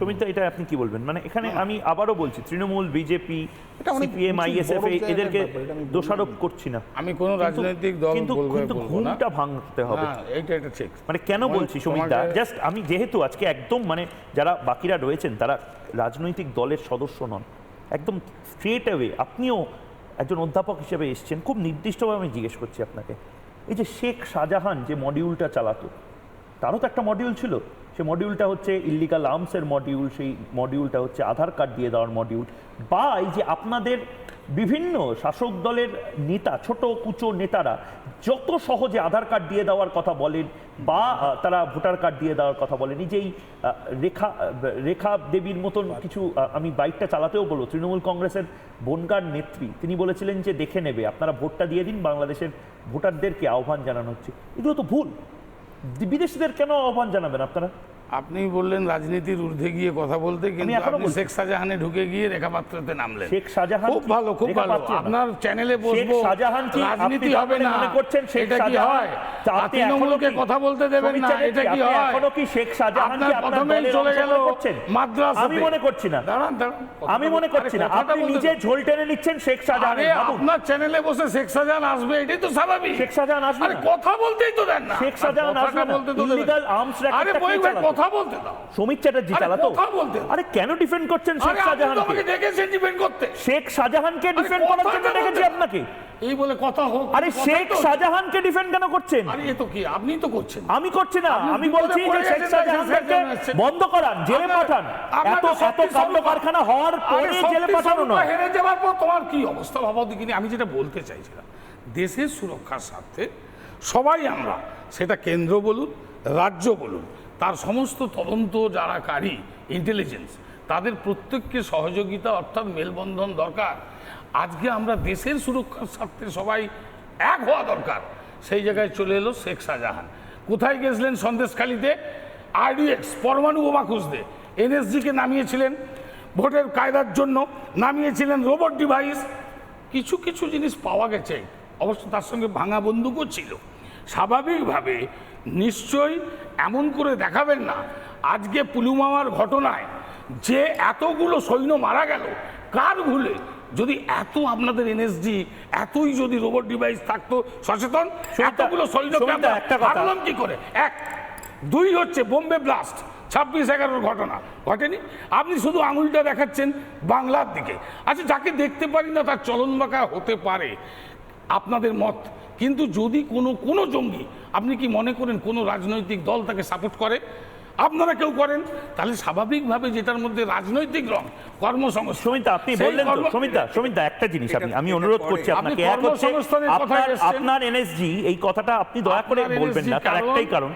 সমিতা এটা আপনি কি বলবেন? মানে এখানে আমি আবারও বলছি তৃণমূল বিজেপি সিপিএম আইএসএফ এদেরকে এটা। দোষারোপ করছি না। আমি কোনো রাজনৈতিক দল কিন্তু কিন্তু ঘুমটা ভাঙতে হবে। হ্যাঁ এইটা এটা ঠিক মানে কেন বলছি সমিতা জাস্ট আমি যেহেতু আজকে একদম মানে যারা বাকিরা রয়েছেন তারা রাজনৈতিক দলের সদস্য নন একদম স্ট্রেট অ্যাওয়ে আপনিও একজন অধ্যাপক হিসেবে এসেছেন খুব নির্দিষ্টভাবে আমি জিজ্ঞেস করছি আপনাকে। এই যে শেখ শাহজাহান যে মডিউলটা চালাতো তারও তো একটা মডিউল ছিল। সে মডিউলটা হচ্ছে ইল্লিগাল আর্মসের মডিউল সেই মডিউলটা হচ্ছে আধার কার্ড দিয়ে দেওয়ার মডিউল বা এই যে আপনাদের বিভিন্ন শাসক দলের নেতা, ছোট কুচো নেতারা যত সহজে আধার কার্ড দিয়ে দেওয়ার কথা বলেন বা তারা ভোটার কার্ড দিয়ে দেওয়ার কথা বলেন, এই যে রেখা রেখা দেবীর মতন কিছু আমি বাইকটা চালাতেও বলব, তৃণমূল কংগ্রেসের বনগার নেত্রী, তিনি বলেছিলেন যে দেখে নেবে, আপনারা ভোটটা দিয়ে দিন, বাংলাদেশের ভোটারদেরকে আহ্বান জানানো হচ্ছে। এগুলো তো ভুল। বিদেশিদের কেন আহ্বান জানাবেন আপনারা? আপনি বললেন রাজনীতির ঊর্ধ্বে গিয়ে কথা বলতে কিন্তু আপনি শেখ শাহজাহানে ঢুকে গিয়ে রেখাপাত্রতে নামলেন। শেখ শাহজাহান খুব ভালো খুব ভালো। আপনার চ্যানেলে বসবো। শাহজাহান কি? রাজনীতি হবে না। মনে করছেন এটা কি হয়? তৃণমূলকে কথা বলতে দেবেন না। এটা কি হয়? এখনও কি শেখ শাহজাহান কি প্রথমেই চলে গেল করছেন? মাদ্রাসাতে আমি মনে করছি না। দাঁড়ান দাঁড়ান। আমি মনে করছি না। আপনি নিজে ঝোল টেনে নিচ্ছেন শেখ শাহজাহান আপনার চ্যানেলে বসে শেখ শাহজাহান আসবে এটাই তো স্বাভাবিক। শেখ শাহজাহান আসবে আরে কথা বলতেই তো দেন না। শেখ শাহজাহান আসবে না। বলতে তো দেবেন। Illegal আরে টা কে বই ভাই চালাতো? কথা বলতে দাও। চ্যাটার্জি চালাতো? কথা বলতে আরে কেন ডিফেন্ড করছেন শেখ শাহজাহানকে? আমাকে ডেকেছেন ডিপেন্ড করতে। শেখ শাহজাহানকে ডিফেন্ড করার জন্য ডেকেছি আপনাকে। এই বলে কথা হোক আরে শেখ শাহজাহানকে ডিফেন্ড কেন করছেন? আরে এ তো কি আপনি তো করছেন। আমি করছি না আমি বলছি যে শেখ শাহজাহানকে। বন্ধ করান জেলে পাঠান। এত এত কাণ্ড কারখানা হওয়ার পরে জেলে পাঠানো নয়। হেরে যাওয়ার পর তোমার কি অবস্থা? ভাবাও দেখিনি আমি যেটা বলতে চাইছিলাম দেশের সুরক্ষার স্বার্থে সবাই আমরা সেটা কেন্দ্র বলুন রাজ্য বলুন তার সমস্ত তদন্ত যারা কারি ইন্টেলিজেন্স তাদের প্রত্যেককে সহযোগিতা অর্থাৎ মেলবন্ধন দরকার। আজকে আমরা দেশের সুরক্ষার স্বার্থে সবাই এক হওয়া দরকার। সেই জায়গায় চলে এলো শেখ শাহজাহান। কোথায় গেছিলেন সন্দেশখালিতে? আরডিএক্স পরমাণু বোমা খুঁজতে। এনএসজিকে নামিয়েছিলেন ভোটের কায়দার জন্য। নামিয়েছিলেন রোবট ডিভাইস কিছু কিছু জিনিস পাওয়া গেছে। অবশ্য তার সঙ্গে ভাঙা বন্দুকও ছিল। স্বাভাবিকভাবে নিশ্চয়ই এমন করে দেখাবেন না। আজকে পুলুমামার ঘটনায় যে এতগুলো সৈন্য মারা গেল কার ভুলে? যদি এত আপনাদের এনএসজি এতই যদি রোবট ডিভাইস থাকতো সচেতন এতগুলো কথা। হারলাম কি করে? এক। দুই হচ্ছে বোম্বে ব্লাস্ট ছাব্বিশ এগারোর ঘটনা। ঘটেনি? আপনি শুধু আঙুলটা দেখাচ্ছেন বাংলার দিকে। আচ্ছা যাকে দেখতে পারি না তার চলন বাঁকা হতে পারে। আপনাদের মত কিন্তু যদি কোনো কোনো জঙ্গি, আপনি কি মনে করেন কোনো রাজনৈতিক দল তাকে সাপোর্ট করে? আপনারা কেউ করেন তাহলে স্বাভাবিকভাবে যেটার মধ্যে রাজনৈতিক রং কর্মসংস্থান সমিতা আপনি বললেন তো সমিতা সমিতা একটা জিনিস আমি আমি অনুরোধ করছি আপনাকে এক হচ্ছে আপনার আপনার এনএসজি এই কথাটা আপনি দয়া করে বলবেন না তার একটাই কারণ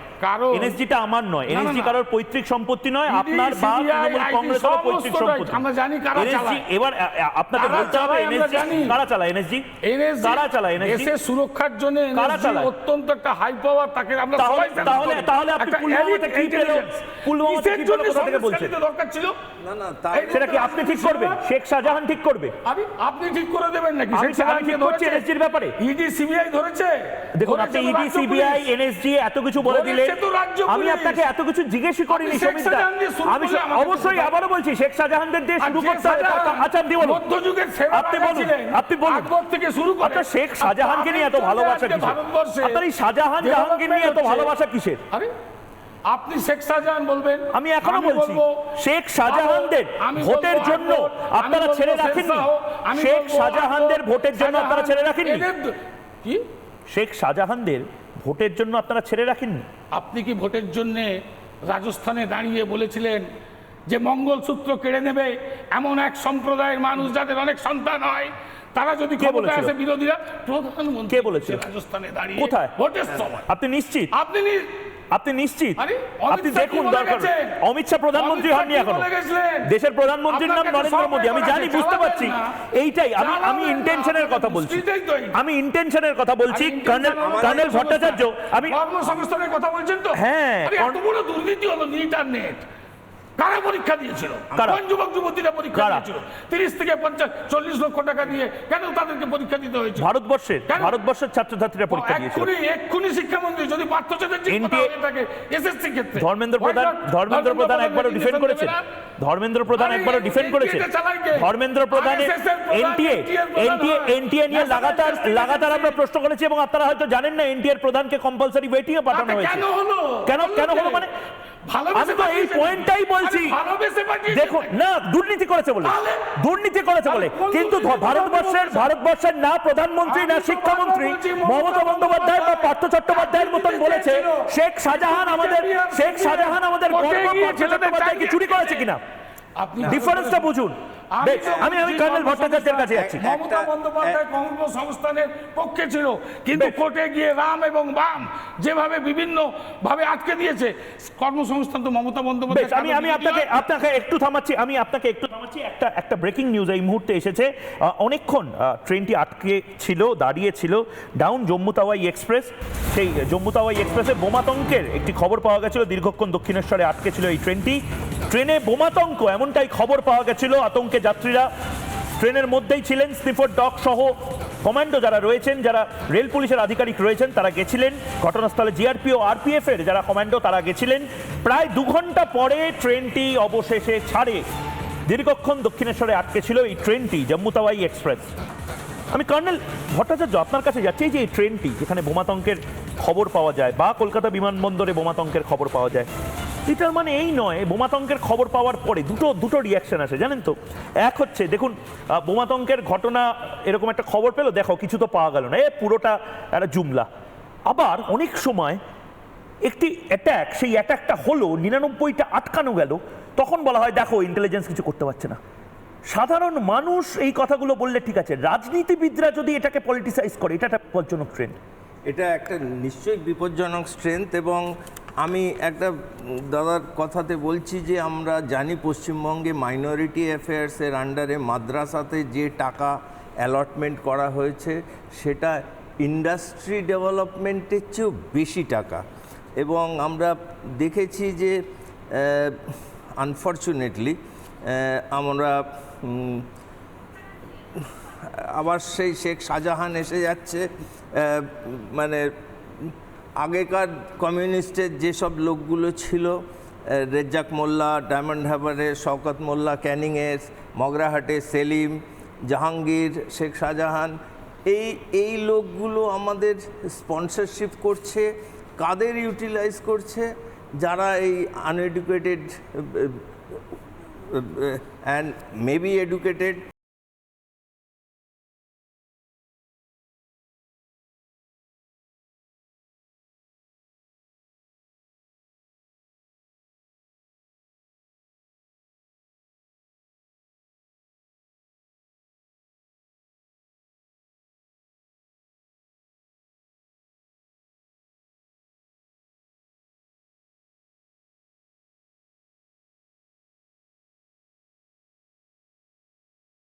এনএসজিটা আমার নয় এনএসজি কারোর পৈতৃক সম্পত্তি নয় আপনার বা তৃণমূল কংগ্রেসের পৈতৃক সম্পত্তি আমরা জানি কারা চালায়। এবার আপনাকে বলতে হবে এনএসজি। কারা চালায় এনএসজি NSG কারা চালায় এনএসজি দেশের সুরক্ষার জন্য NSG অত্যন্ত একটা হাই পাওয়ার তাকে আমরা তাহলে- সবাই তাহলে- তাহলে আপনি পুলওয়ামাতে কি পেলেন? দরকার ছিল? না না সেটা কি আপনি ঠিক করবেন? শেখ শাহজাহান ঠিক করবে? আমি আপনি ঠিক করে দেবেন নাকি? আমি- সেটা আমি ঠিক করছি NSG ব্যাপারে। ইডি সিবিআই ধরেছে? দেখুন আপনি ইডি সিবিআই এনএসজি এত কিছু বলে ধরেছে দিলে তো রাজ্য আমি আপনাকে এত কিছু জিজ্ঞেসই করিনি আমি অবশ্যই আবারও বলছি শেখ শাহজাহানদের দিয়ে শুরু করতে হবে আচ্ছা আপনি বলুন। আপনি বলুন, আপনি বলুন। আকবর থেকে শুরু করে আপনার শেখ শাহজাহানকে নিয়ে এত ভালোবাসা কিসের? আপনার এই শাহজাহান জাহাঙ্গীর নিয়ে এত ভালোবাসা। কিসের? আরে আপনি শেখ শাহজাহান বলবেন? আমি এখনও বলছি শেখ শাহজাহানদের ভোটের জন্য আপনারা ছেড়ে রাখেননি। শেখ শাহজাহানদের ভোটের জন্য আপনারা ছেড়ে রাখেননি। কি? শেখ শাহজাহানদের ভোটের জন্য আপনারা ছেড়ে রাখেননি। আপনি কি ভোটের জন্য রাজস্থানে দাঁড়িয়ে বলেছিলেন যে মঙ্গলসূত্র কেড়ে নেবে এমন এক সম্প্রদায়ের মানুষ যাদের অনেক সন্তান হয়? তারা যদি ক্ষমতায় বলেছিল? আসে বিরোধীরা প্রধানমন্ত্রী কে বলেছিল? রাজস্থানে দাঁড়িয়ে কোথায়? ভোটের সময়। আপনি নিশ্চিত? আপনি আপনি নিশ্চিত? আপনি দেখুন দরকার। অমিত শাহ প্রধানমন্ত্রী হননি এখনও। দেশের প্রধানমন্ত্রীর নাম নরেন্দ্র মোদী। আমি জানি বুঝতে পারছি। এইটাই আমি আমি ইন্টেনশনের কথা বলছি। আমি ইন্টেনশনের কথা বলছি। কর্নেল কর্নেল ভট্টাচার্য আমি কর্মসংস্থানের কথা বলছেন তো? হ্যাঁ, এত বড় দুর্নীতি হলো নিট আর নেট। কারা পরীক্ষা দিয়েছিল? কোন যুবক যুবতীরা পরীক্ষা দিয়েছিল? তিরিশ থেকে পঞ্চাশ চল্লিশ লক্ষ টাকা দিয়ে কেন তাদেরকে পরীক্ষা দিতে হয়েছে ভারতবর্ষের ভারতবর্ষের ছাত্রছাত্রীরা পরীক্ষা দিয়েছিল। এক্ষুনি এক্ষুনি শিক্ষামন্ত্রী যদি পার্থ চ্যাটার্জি থাকে এসএসসি ক্ষেত্রে। ধর্মেন্দ্র প্রধান ধর্মেন্দ্র প্রধান একবারও ডিফেন্ড করেছেন ধর্মেন্দ্র প্রধান একবারও ডিফেন্ড করেছেন? ধর্মেন্দ্র প্রধানের এনটিএ এনটিএ এনটিএ নিয়ে লাগাতার লাগাতার আমরা প্রশ্ন করেছি এবং আপনারা হয়তো জানেন না এনটিএর প্রধানকে কম্পালসারি ওয়েটিং এ পাঠানো হয়েছে। কেন কেন হলো? আমি তো এই পয়েন্টটাই বলছি। দেখো দেখুন না দুর্নীতি করেছে বলে। দুর্নীতি করেছে বলে। কিন্তু ভারতবর্ষের ভারতবর্ষের না প্রধানমন্ত্রী না শিক্ষামন্ত্রী মমতা বন্দ্যোপাধ্যায় বা পার্থ চট্টোপাধ্যায়ের মতন বলেছে শেখ শাহজাহান আমাদের শেখ শাহজাহান আমাদের গর্ব পার্থ ছেলেদের চট্টোপাধ্যায় কি চুরি করেছে কিনা? আপনি ডিফারেন্সটা বুঝুন। আমি আমি আমি কর্নেল ভট্টাচার্যের কাছে যাচ্ছি। মমতা বন্দ্যোপাধ্যায় কর্মসংস্থানের পক্ষে ছিল কিন্তু কোর্টে গিয়ে রাম এবং বাম যেভাবে বিভিন্ন ভাবে আটকে দিয়েছে কর্মসংস্থান তো মমতা বন্দ্যোপাধ্যায় আমি আমি আপনাকে আপনাকে একটু থামাচ্ছি আমি আপনাকে একটু থামাচ্ছি। একটা একটা ব্রেকিং নিউজ এই মুহূর্তে এসেছে। অনেকক্ষণ ট্রেনটি আটকে ছিল দাঁড়িয়ে ছিল ডাউন জম্মু তাওয়াই এক্সপ্রেস সেই জম্মু তাওয়াই এক্সপ্রেসে বোমাতঙ্কের একটি খবর পাওয়া গেছিল দীর্ঘক্ষণ দক্ষিণেশ্বরে আটকে ছিল এই ট্রেনটি ট্রেনে বোমাতঙ্ক, এমনটাই খবর পাওয়া গেছিল আতঙ্কে যাত্রীরা। ট্রেনের মধ্যেই ছিলেন স্নিফার ডগ সহ কমান্ডো যারা রয়েছেন, যারা রেল পুলিশের আধিকারিক রয়েছেন, তারা গেছিলেন। ঘটনাস্থলে জিআরপি ও আরপিএফ এর যারা কমান্ডো, তারা গেছিলেন। প্রায় দু ঘণ্টা পরে ট্রেনটি অবশেষে ছাড়ে। দীর্ঘক্ষণ দক্ষিণেশ্বরে আটকে ছিল এই ট্রেনটি, জম্মু তাওয়াই এক্সপ্রেস। আমি কর্নেল ভট্টাচার্য, আপনার কাছে যাচ্ছি যে এই ট্রেনটি, যেখানে বোমাতঙ্কের খবর পাওয়া যায়, বা কলকাতা বিমানবন্দরে বোমাতঙ্কের খবর পাওয়া যায়। এটার মানে এই নয় বোমাতঙ্কের খবর পাওয়ার পরে দুটো দুটো রিয়াকশন আসে, জানেন তো? এক হচ্ছে, দেখুন বোমাতঙ্কের ঘটনা এরকম একটা খবর পেল, দেখো, কিছু তো পাওয়া গেল না। এ পুরোটা একটা জুমলা। আবার অনেক সময় একটি অ্যাট্যাক সেই অ্যাট্যাকটা হলো, নিরানব্বইটা আটকানো গেল, তখন বলা হয়, দেখো ইন্টেলিজেন্স কিছু করতে পারছে না। সাধারণ মানুষ এই কথাগুলো বললে ঠিক আছে, রাজনীতিবিদরা যদি এটাকে পলিটিসাইজ করে, এটা একটা বিপজ্জনক ট্রেন্ড এটা একটা নিশ্চয়ই বিপজ্জনক স্ট্রেংথ এবং আমি একটা দাদার কথাতে বলছি যে আমরা জানি পশ্চিমবঙ্গে মাইনরিটি অ্যাফেয়ার্সের আন্ডারে মাদ্রাসাতে যে টাকা অ্যালটমেন্ট করা হয়েছে, সেটা ইন্ডাস্ট্রি ডেভেলপমেন্টের চেয়েও বেশি টাকা। এবং আমরা দেখেছি যে আনফর্চুনেটলি আমরা আবার সেই শেখ শাহজাহান এসে যাচ্ছে মানে আগেকার কমিউনিস্টের যেসব লোকগুলো ছিল রেজ্জাক মোল্লা, ডায়মন্ড হারবারে শওকত মোল্লা, ক্যানিংয়ের মগরাহাটে সেলিম, জাহাঙ্গীর, শেখ শাহজাহান, এই এই লোকগুলো আমাদের স্পন্সরশিপ করছে, কাদের ইউটিলাইজ করছে, যারা এই আনএডুকেটেড অ্যান্ড মেবি এডুকেটেড